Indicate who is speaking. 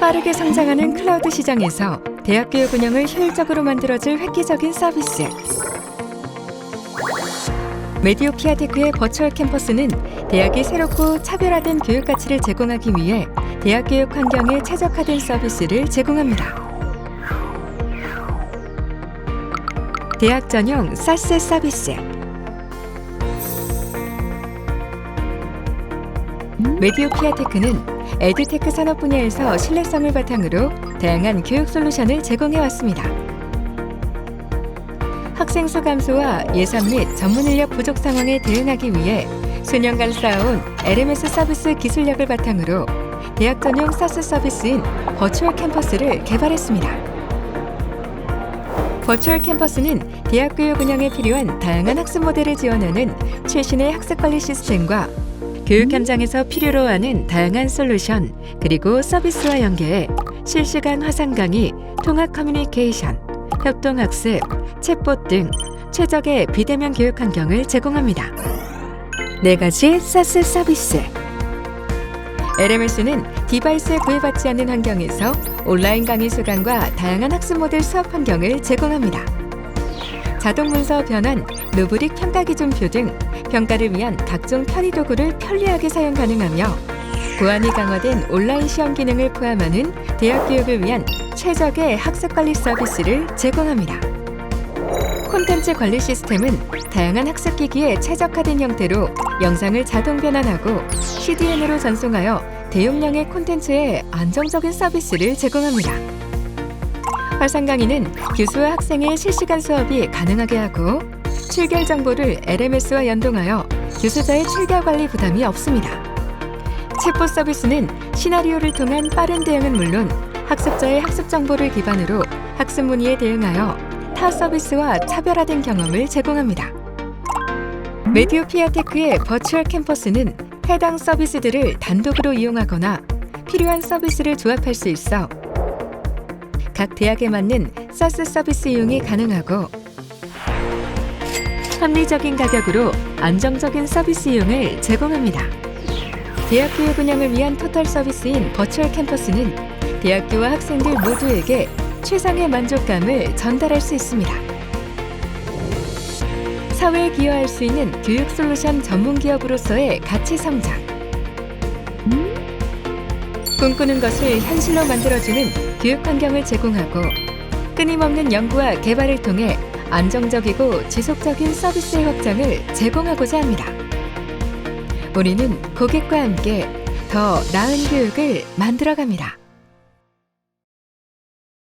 Speaker 1: 빠르게 성장하는 클라우드 시장에서 대학 교육 운영을 효율적으로 만들어줄 획기적인 서비스. 메디오키아 테크의 버추얼 캠퍼스는 대학이 새롭고 차별화된 교육 가치를 제공하기 위해 대학 교육 환경에 최적화된 서비스를 제공합니다. 대학 전용 사스 서비스. 메디오키아 테크는 에듀테크 산업 분야에서 신뢰성을 바탕으로 다양한 교육 솔루션을 제공해 왔습니다. 학생 수 감소와 예산 및 전문 인력 부족 상황에 대응하기 위해 수년간 쌓아온 LMS 서비스 기술력을 바탕으로 대학 전용 사스 서비스인 버추얼 캠퍼스를 개발했습니다. 버추얼 캠퍼스는 대학 교육 운영에 필요한 다양한 학습 모델을 지원하는 최신의 학습 관리 시스템과 교육 현장에서 필요로 하는 다양한 솔루션 그리고 서비스와 연계해 실시간 화상 강의, 통합 커뮤니케이션, 협동 학습, 챗봇 등 최적의 비대면 교육 환경을 제공합니다. 네 가지 사스 서비스. LMS는 디바이스에 구애받지 않는 환경에서 온라인 강의 수강과 다양한 학습 모델 수업 환경을 제공합니다. 자동 문서 변환, 루브릭 평가 기준표 등 평가를 위한 각종 편의 도구를 편리하게 사용 가능하며 고안이 강화된 온라인 시험 기능을 포함하는 대학 교육을 위한 최적의 학습 관리 서비스를 제공합니다. 콘텐츠 관리 시스템은 다양한 학습 기기에 최적화된 형태로 영상을 자동 변환하고 CDN으로 전송하여 대용량의 콘텐츠에 안정적인 서비스를 제공합니다. 화상 강의는 교수와 학생의 실시간 수업이 가능하게 하고 출결 정보를 LMS와 연동하여 교수자의 출결 관리 부담이 없습니다. 챗봇 서비스는 시나리오를 통한 빠른 대응은 물론 학습자의 학습 정보를 기반으로 학습 문의에 대응하여 타 서비스와 차별화된 경험을 제공합니다. 메디오피아 테크의 버추얼 캠퍼스는 해당 서비스들을 단독으로 이용하거나 필요한 서비스를 조합할 수 있어 각 대학에 맞는 사스 서비스 이용이 가능하고 합리적인 가격으로 안정적인 서비스 이용을 제공합니다. 대학 교육 운영을 위한 토탈 서비스인 버추얼 캠퍼스는 대학교와 학생들 모두에게 최상의 만족감을 전달할 수 있습니다. 사회에 기여할 수 있는 교육 솔루션 전문 기업으로서의 가치 성장. 꿈꾸는 것을 현실로 만들어주는 교육 환경을 제공하고 끊임없는 연구와 개발을 통해 안정적이고 지속적인 서비스의 확장을 제공하고자 합니다. 우리는 고객과 함께 더 나은 교육을 만들어갑니다.